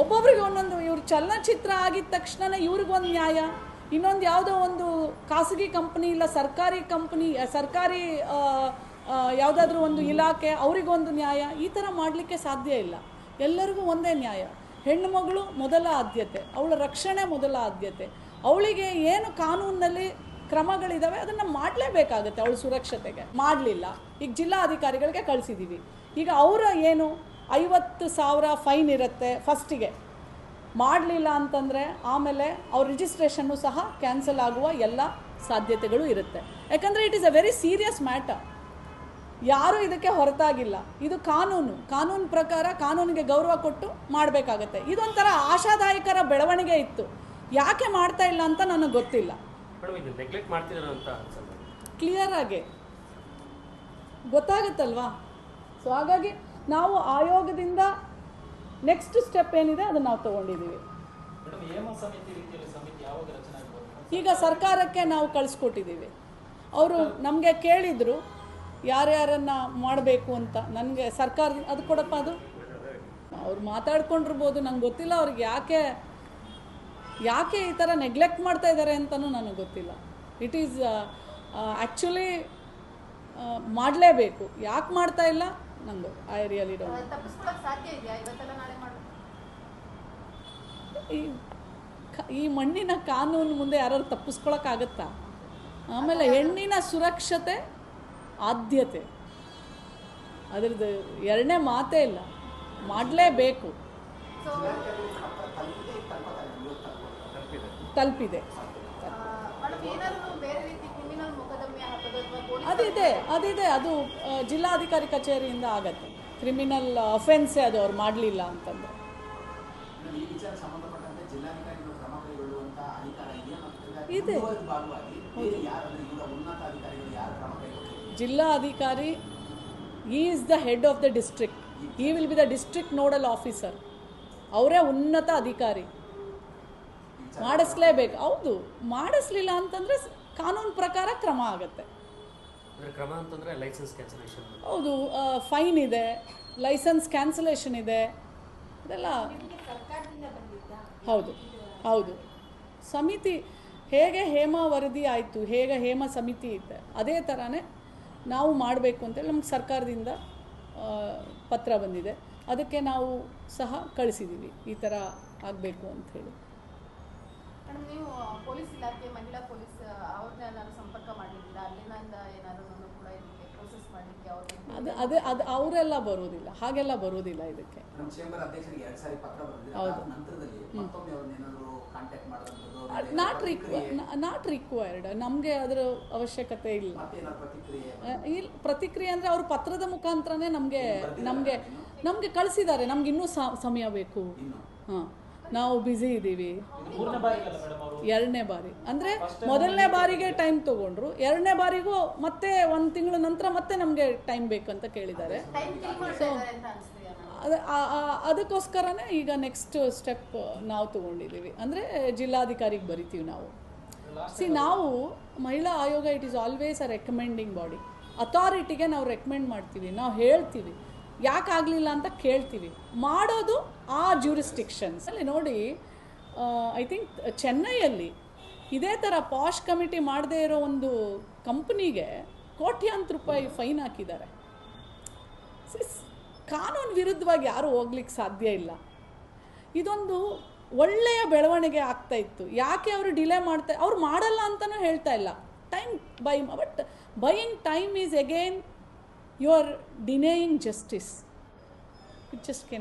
ಒಬ್ಬೊಬ್ರಿಗೆ ಒಂದೊಂದು ಇವ್ರ ಚಲನಚಿತ್ರ ಆಗಿದ ತಕ್ಷಣ ಇವ್ರಿಗೊಂದು ನ್ಯಾಯ. ಇನ್ನೊಂದು ಯಾವುದೋ ಒಂದು ಖಾಸಗಿ ಕಂಪ್ನಿ ಇಲ್ಲ ಸರ್ಕಾರಿ ಕಂಪ್ನಿ ಸರ್ಕಾರಿ ಯಾವುದಾದ್ರೂ ಒಂದು ಇಲಾಖೆ ಅವರಿಗೊಂದು ನ್ಯಾಯ. ಈ ಥರ ಮಾಡಲಿಕ್ಕೆ ಸಾಧ್ಯ ಇಲ್ಲ. ಎಲ್ಲರಿಗೂ ಒಂದೇ ನ್ಯಾಯ. ಹೆಣ್ಣು ಮಗಳು ಮೊದಲ ಆದ್ಯತೆ, ಅವಳ ರಕ್ಷಣೆ ಮೊದಲ ಆದ್ಯತೆ. ಅವಳಿಗೆ ಏನು ಕಾನೂನಿನಲ್ಲಿ ಕ್ರಮಗಳಿದ್ದಾವೆ ಅದನ್ನು ಮಾಡಲೇಬೇಕಾಗುತ್ತೆ ಅವಳ ಸುರಕ್ಷತೆಗೆ. ಮಾಡಲಿಲ್ಲ. ಈಗ ಜಿಲ್ಲಾ ಅಧಿಕಾರಿಗಳಿಗೆ ಕಳಿಸಿದ್ದೀವಿ ಈಗ ಅವರ ಏನು ಐವತ್ತು ಸಾವಿರ ಫೈನ್ ಇರುತ್ತೆ ಫಸ್ಟಿಗೆ. ಮಾಡಲಿಲ್ಲ ಅಂತಂದರೆ ಆಮೇಲೆ ಅವ್ರ ರಿಜಿಸ್ಟ್ರೇಷನ್ನು ಸಹ ಕ್ಯಾನ್ಸಲ್ ಆಗುವ ಎಲ್ಲ ಸಾಧ್ಯತೆಗಳು ಇರುತ್ತೆ. ಯಾಕಂದರೆ it is a very serious matter ಯಾರೂ ಇದಕ್ಕೆ ಹೊರತಾಗಿಲ್ಲ. ಇದು ಕಾನೂನು. ಕಾನೂನು ಪ್ರಕಾರ ಕಾನೂನಿಗೆ ಗೌರವ ಕೊಟ್ಟು ಮಾಡಬೇಕಾಗತ್ತೆ. ಇದೊಂಥರ ಆಶಾದಾಯಕರ ಬೆಳವಣಿಗೆ ಇತ್ತು. ಯಾಕೆ ಮಾಡ್ತಾ ಇಲ್ಲ ಅಂತ ನನಗೆ ಗೊತ್ತಿಲ್ಲ. ಕ್ಲಿಯರ್ ಆಗಿ. ಗೊತ್ತಾಗುತ್ತಲ್ವಾ? ಸೊ ಹಾಗಾಗಿ ನಾವು ಆಯೋಗದಿಂದ ನೆಕ್ಸ್ಟ್ ಸ್ಟೆಪ್ ಏನಿದೆ ಅದನ್ನು ನಾವು ತಗೊಂಡಿದ್ದೀವಿ. ಈಗ ಸರ್ಕಾರಕ್ಕೆ ನಾವು ಕಳಿಸ್ಕೊಟ್ಟಿದ್ದೀವಿ. ಅವರು ನಮಗೆ ಕೇಳಿದರು ಯಾರ್ಯಾರನ್ನು ಮಾಡಬೇಕು ಅಂತ. ನನಗೆ ಸರ್ಕಾರ ಅದು ಕೊಡಪ್ಪ ಅದು? ಅವ್ರು ಮಾತಾಡ್ಕೊಂಡಿರ್ಬೋದು ನಂಗೆ ಗೊತ್ತಿಲ್ಲ ಅವ್ರಿಗೆ ಯಾಕೆ ಯಾಕೆ ಈ ಥರ ನೆಗ್ಲೆಕ್ಟ್ ಮಾಡ್ತಾ ಇದ್ದಾರೆ ಅಂತಲೂ ನನಗೆ ಗೊತ್ತಿಲ್ಲ. ಇಟ್ ಈಸ್ ಆ್ಯಕ್ಚುಲಿ ಮಾಡಲೇಬೇಕು. ಯಾಕೆ ಮಾಡ್ತಾ ಇಲ್ಲ? ನಂಗೆ ಐ ರಿಯಲಿ ಡೋಂಟ್ ಈ ಈ ಮಣ್ಣಿನ ಕಾನೂನು ಮುಂದೆ ಯಾರು ತಪ್ಪಿಸ್ಕೊಳಕ್ಕಾಗತ್ತಾ ಆಮೇಲೆ ಹೆಣ್ಣಿನ ಸುರಕ್ಷತೆ ಆದ್ಯತೆ. ಅದ್ರದ್ದು ಎರಡನೇ ಮಾತೇ ಇಲ್ಲ. ಮಾಡಲೇಬೇಕು. ತಲುಪಿದೆ. ಅದಿದೆ ಅದಿದೆ. ಅದು ಜಿಲ್ಲಾಧಿಕಾರಿ ಕಚೇರಿಯಿಂದ ಆಗತ್ತೆ. ಕ್ರಿಮಿನಲ್ ಅಫೆನ್ಸೇ ಅದು ಅವ್ರು ಮಾಡಲಿಲ್ಲ ಅಂತಂದ್ರೆ. ಇದೆ. ಜಿಲ್ಲಾ ಅಧಿಕಾರಿ is the head of the district he will be the district nodal officer ಅವರೇ ಉನ್ನತ ಅಧಿಕಾರಿ. ಮಾಡಿಸ್ಲೇಬೇಕು. ಹೌದು ಮಾಡಿಸ್ಲಿಲ್ಲ ಅಂತಂದರೆ ಕಾನೂನು ಪ್ರಕಾರ ಕ್ರಮ ಆಗುತ್ತೆ ಅಂದ್ರೆ ಕ್ರಮ ಅಂತಂದ್ರೆ ಲೈಸೆನ್ಸ್ ಕ್ಯಾನ್ಸಲೇಷನ್ ಹೌದು ಫೈನ್ ಇದೆ ಲೈಸೆನ್ಸ್ ಕ್ಯಾನ್ಸಲೇಷನ್ ಇದೆ. ಅದೆಲ್ಲ ಹೌದು ಹೌದು. ಸಮಿತಿ ಹೇಗೆ ಹೇಮ ವರದಿ ಆಯಿತು ಹೇಗೆ ಹೇಮ ಸಮಿತಿ ಇದೆ ಅದೇ ಥರನೇ ನಾವು ಮಾಡಬೇಕು ಅಂತೇಳಿ ನಮ್ಗೆ ಸರ್ಕಾರದಿಂದ ಪತ್ರ ಬಂದಿದೆ. ಅದಕ್ಕೆ ನಾವು ಸಹ ಕಳಿಸಿದ್ದೀವಿ ಈ ಥರ ಆಗಬೇಕು ಅಂಥೇಳಿ ಮೇಡಮ್ ನೀವು ಪೊಲೀಸ್ ಇಲಾಖೆ ಮಹಿಳಾ ಪೊಲೀಸ್ ಅದು ಅದೇ ಅವರೆಲ್ಲ ಬರೋದಿಲ್ಲ ಹಾಗೆಲ್ಲ ಬರೋದಿಲ್ಲ ಇದಕ್ಕೆ. ಹೌದು. ನಾಟ್ ರಿಕ್ವ ನಾಟ್ ರಿಕ್ವೈರ್ಡ್ ನಮಗೆ ಅದರ ಅವಶ್ಯಕತೆ ಇಲ್ಲ. ಇಲ್ಲ ಪ್ರತಿಕ್ರಿಯೆ ಅಂದರೆ ಅವರು ಪತ್ರದ ಮುಖಾಂತರನೇ ನಮಗೆ ನಮಗೆ ನಮಗೆ ಕಳಿಸಿದ್ದಾರೆ ನಮ್ಗೆ ಇನ್ನೂ ಸಮಯ ಬೇಕು. ಹಾಂ. ನಾವು ಬ್ಯುಸಿ ಇದ್ದೀವಿ. ಎರಡನೇ ಬಾರಿ. ಅಂದರೆ ಮೊದಲನೇ ಬಾರಿಗೆ ಟೈಮ್ ತೊಗೊಂಡ್ರು. ಎರಡನೇ ಬಾರಿಗೂ ಮತ್ತೆ ಒಂದು ತಿಂಗಳ ನಂತರ ಮತ್ತೆ ನಮಗೆ ಟೈಮ್ ಬೇಕಂತ ಅಂತ ಕೇಳಿದ್ದಾರೆ. ಆ- ಅದಕ್ಕೋಸ್ಕರನೇ ಈಗ ನೆಕ್ಸ್ಟ್ ಸ್ಟೆಪ್ ನಾವು ತೊಗೊಂಡಿದ್ದೀವಿ. ಅಂದರೆ ಜಿಲ್ಲಾಧಿಕಾರಿಗೆ ಬರಿತೀವಿ ನಾವು. ಸಿ ನಾವು ಮಹಿಳಾ ಆಯೋಗ it is always a recommending body ಅಥಾರಿಟಿಗೆ ನಾವು ರೆಕಮೆಂಡ್ ಮಾಡ್ತೀವಿ. ನಾವು ಹೇಳ್ತೀವಿ. ಯಾಕೆ ಆಗಲಿಲ್ಲ ಅಂತ ಕೇಳ್ತೀವಿ. ಮಾಡೋದು ಆ ಜ್ಯೂರಿಸ್ಟಿಕ್ಷನ್ಸ್ ಅಲ್ಲಿ ನೋಡಿ ಐ ಥಿಂಕ್ ಚೆನ್ನೈಯಲ್ಲಿ ಇದೇ ಥರ ಪಾಶ್ ಕಮಿಟಿ ಮಾಡದೇ ಇರೋ ಒಂದು ಕಂಪ್ನಿಗೆ ಕೋಟ್ಯಾಂತರ ರೂಪಾಯಿ ಫೈನ್ ಹಾಕಿದ್ದಾರೆ. ಕಾನೂನು ವಿರುದ್ಧವಾಗಿ ಯಾರೂ ಹೋಗ್ಲಿಕ್ಕೆ ಸಾಧ್ಯ ಇಲ್ಲ. ಇದೊಂದು ಒಳ್ಳೆಯ ಬೆಳವಣಿಗೆ ಆಗ್ತಾ ಇತ್ತು. ಯಾಕೆ ಅವರು ಡಿಲೇ ಮಾಡ್ತಾ, ಅವ್ರು ಮಾಡಲ್ಲ ಅಂತಲೂ ಹೇಳ್ತಾ ಇಲ್ಲ. Time by but buying time is again you are denying justice. You just can